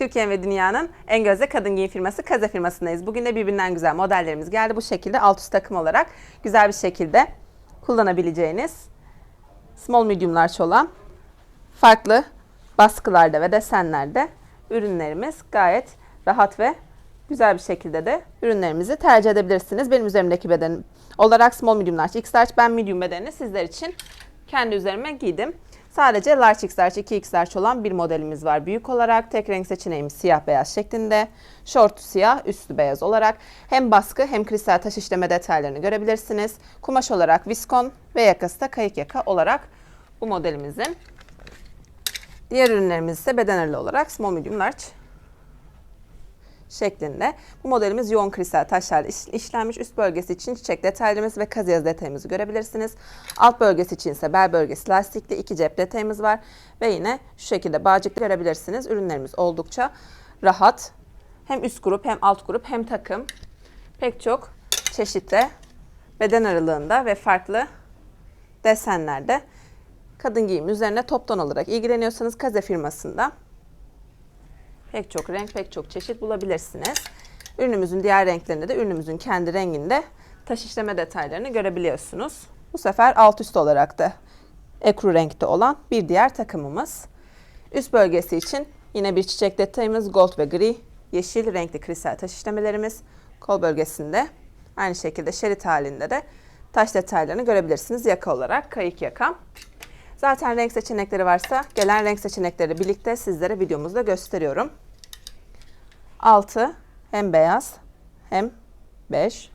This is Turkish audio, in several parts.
Türkiye ve dünyanın en gözde kadın giyim firması Kaze firmasındayız. Bugün de birbirinden güzel modellerimiz geldi. Bu şekilde alt üst takım olarak güzel bir şekilde kullanabileceğiniz small medium large olan farklı baskılarda ve desenlerde ürünlerimiz gayet rahat ve güzel bir şekilde de ürünlerimizi tercih edebilirsiniz. Benim üzerimdeki beden olarak small medium large x large ben medium bedenini sizler için kendi üzerime giydim. Sadece large x large 2 x large olan bir modelimiz var büyük olarak. Tek renk seçeneğimiz siyah beyaz şeklinde. Şortu siyah, üstü beyaz olarak. Hem baskı hem kristal taş işleme detaylarını görebilirsiniz. Kumaş olarak viskon ve yakası da kayık yaka olarak bu modelimizin. Diğer ürünlerimiz ise beden olarak small medium large şeklinde. Bu modelimiz yoğun kristal taşlarla iş- işlenmiş. Üst bölgesi için çiçek detaylarımız ve kaz yazı detayımızı görebilirsiniz. Alt bölgesi için ise bel bölgesi lastikli iki cep detayımız var. Ve yine şu şekilde bağcık görebilirsiniz. Ürünlerimiz oldukça rahat. Hem üst grup hem alt grup hem takım. Pek çok çeşitte beden aralığında ve farklı desenlerde kadın giyimi üzerine toptan olarak ilgileniyorsanız Kaze firmasında pek çok renk, pek çok çeşit bulabilirsiniz. Ürünümüzün diğer renklerinde de ürünümüzün kendi renginde taş işleme detaylarını görebiliyorsunuz. Bu sefer alt üst olarak da ekru renkte olan bir diğer takımımız. Üst bölgesi için yine bir çiçek detayımız gold ve gri, yeşil renkli kristal taş işlemelerimiz. Kol bölgesinde aynı şekilde şerit halinde de taş detaylarını görebilirsiniz yaka olarak kayık yaka. Zaten renk seçenekleri varsa gelen renk seçenekleri birlikte sizlere videomuzda gösteriyorum. Altı hem beyaz hem beş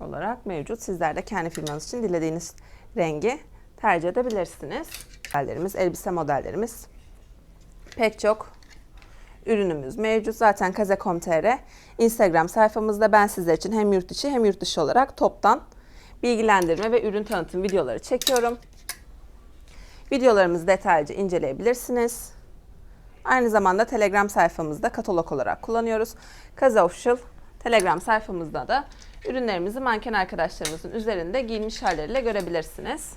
olarak mevcut. Sizler de kendi firmanız için dilediğiniz rengi tercih edebilirsiniz. Modellerimiz, elbise modellerimiz pek çok ürünümüz mevcut. Zaten kaze.com.tr Instagram sayfamızda ben sizler için hem yurt içi hem yurt dışı olarak toptan bilgilendirme ve ürün tanıtım videoları çekiyorum. Videolarımızı detaylıca inceleyebilirsiniz. Aynı zamanda Telegram sayfamızda katalog olarak kullanıyoruz. Kaza Official Telegram sayfamızda da ürünlerimizi manken arkadaşlarımızın üzerinde giyinmiş halleriyle görebilirsiniz.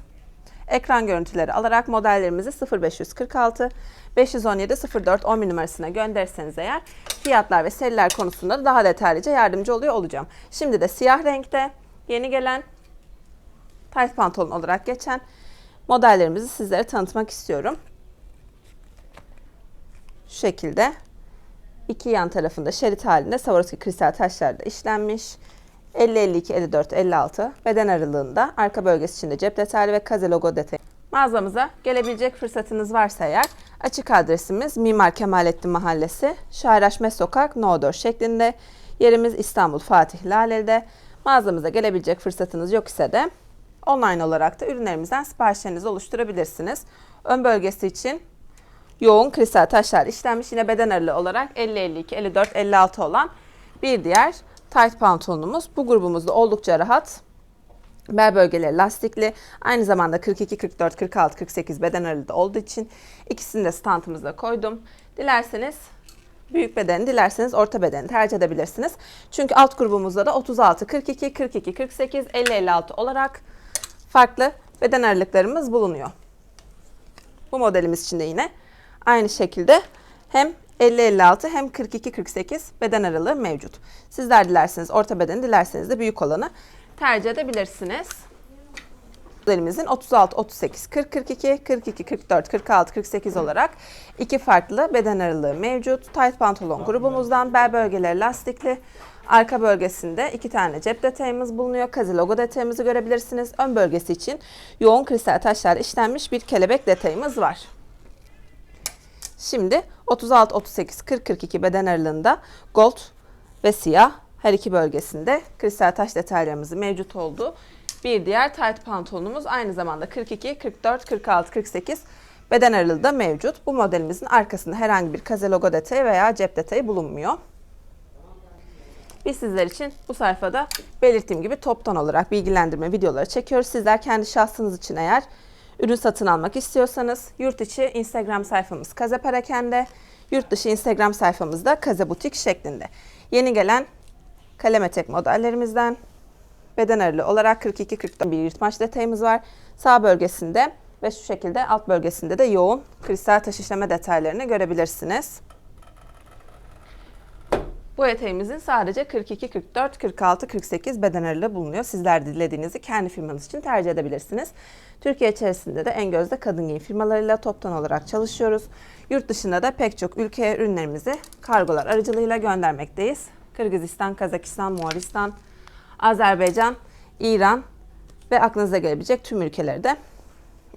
Ekran görüntüleri alarak modellerimizi 0546 517 04 11 numarasına gönderirseniz eğer fiyatlar ve seriler konusunda da daha detaylıca yardımcı oluyor olacağım. Şimdi de siyah renkte yeni gelen tight pantolon olarak geçen modellerimizi sizlere tanıtmak istiyorum. Şu şekilde iki yan tarafında şerit halinde Swarovski kristal taşlarda işlenmiş. 50, 52, 54, 56 beden aralığında arka bölgesi içinde cep detaylı ve kaze logo detayı. Mağazamıza gelebilecek fırsatınız varsa eğer açık adresimiz Mimar Kemalettin Mahallesi, Şairaşme Sokak, No 4 şeklinde. Yerimiz İstanbul Fatih Laleli'de. Mağazamıza gelebilecek fırsatınız yok ise de online olarak da ürünlerimizden siparişlerinizi oluşturabilirsiniz. Ön bölgesi için yoğun kristal taşlar işlenmiş yine beden aralığı olarak 50, 52, 54, 56 olan bir diğer tight pantolonumuz. Bu grubumuzda oldukça rahat. Bel bölgeleri lastikli. Aynı zamanda 42, 44, 46, 48 beden aralığı olduğu için ikisini de standımıza koydum. Dilerseniz büyük bedeni, dilerseniz orta bedeni tercih edebilirsiniz. Çünkü alt grubumuzda da 36, 42, 42, 48, 50, 56 olarak farklı beden aralıklarımız bulunuyor. Bu modelimiz için de yine aynı şekilde hem 50-56 hem 42-48 beden aralığı mevcut. Sizler dilerseniz orta bedeni, dilerseniz de büyük olanı tercih edebilirsiniz. Modelimizin 36, 38, 40, 42, 42, 44, 46, 48 olarak iki farklı beden aralığı mevcut. Tight pantolon grubumuzdan bel bölgeleri lastikli. Arka bölgesinde iki tane cep detayımız bulunuyor. Kazi logo detayımızı görebilirsiniz. Ön bölgesi için yoğun kristal taşlarla işlenmiş bir kelebek detayımız var. Şimdi 36, 38, 40, 42 beden aralığında gold ve siyah her iki bölgesinde kristal taş detaylarımızın mevcut olduğu bir diğer tight pantolonumuz aynı zamanda 42, 44, 46, 48 beden aralığı da mevcut. Bu modelimizin arkasında herhangi bir kaze logo detayı veya cep detayı bulunmuyor. Biz sizler için bu sayfada belirttiğim gibi toptan olarak bilgilendirme videoları çekiyoruz. Sizler kendi şahsınız için eğer ürün satın almak istiyorsanız yurt içi Instagram sayfamız Kaze Parakende, yurt dışı Instagram sayfamızda Kaze Butik şeklinde. Yeni gelen kalem etek modellerimizden beden aralığı olarak 42-44 bir yırtmaç detayımız var. Sağ bölgesinde ve şu şekilde alt bölgesinde de yoğun kristal taş işleme detaylarını görebilirsiniz. Bu eteğimizin sadece 42, 44, 46, 48 beden aralığı bulunuyor. Sizler dilediğinizi kendi firmanız için tercih edebilirsiniz. Türkiye içerisinde de en gözde kadın giyim firmalarıyla toptan olarak çalışıyoruz. Yurt dışında da pek çok ülkeye ürünlerimizi kargolar aracılığıyla göndermekteyiz. Kırgızistan, Kazakistan, Moğolistan, Azerbaycan, İran ve aklınıza gelebilecek tüm ülkelere de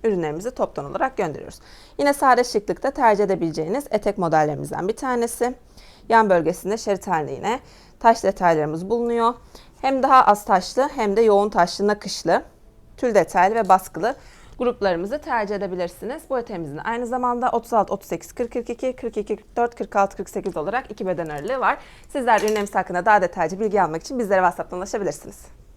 ürünlerimizi toptan olarak gönderiyoruz. Yine sade şıklıkta tercih edebileceğiniz etek modellerimizden bir tanesi. Yan bölgesinde şerit halinde yine taş detaylarımız bulunuyor. Hem daha az taşlı hem de yoğun taşlı nakışlı, tül detaylı ve baskılı gruplarımızı tercih edebilirsiniz. Bu eteğimizin aynı zamanda 36, 38, 40, 42, 42, 44, 46, 48 olarak iki beden aralığı var. Sizler ürünlerimiz hakkında daha detaylı bilgi almak için bizlere WhatsApp'tan ulaşabilirsiniz.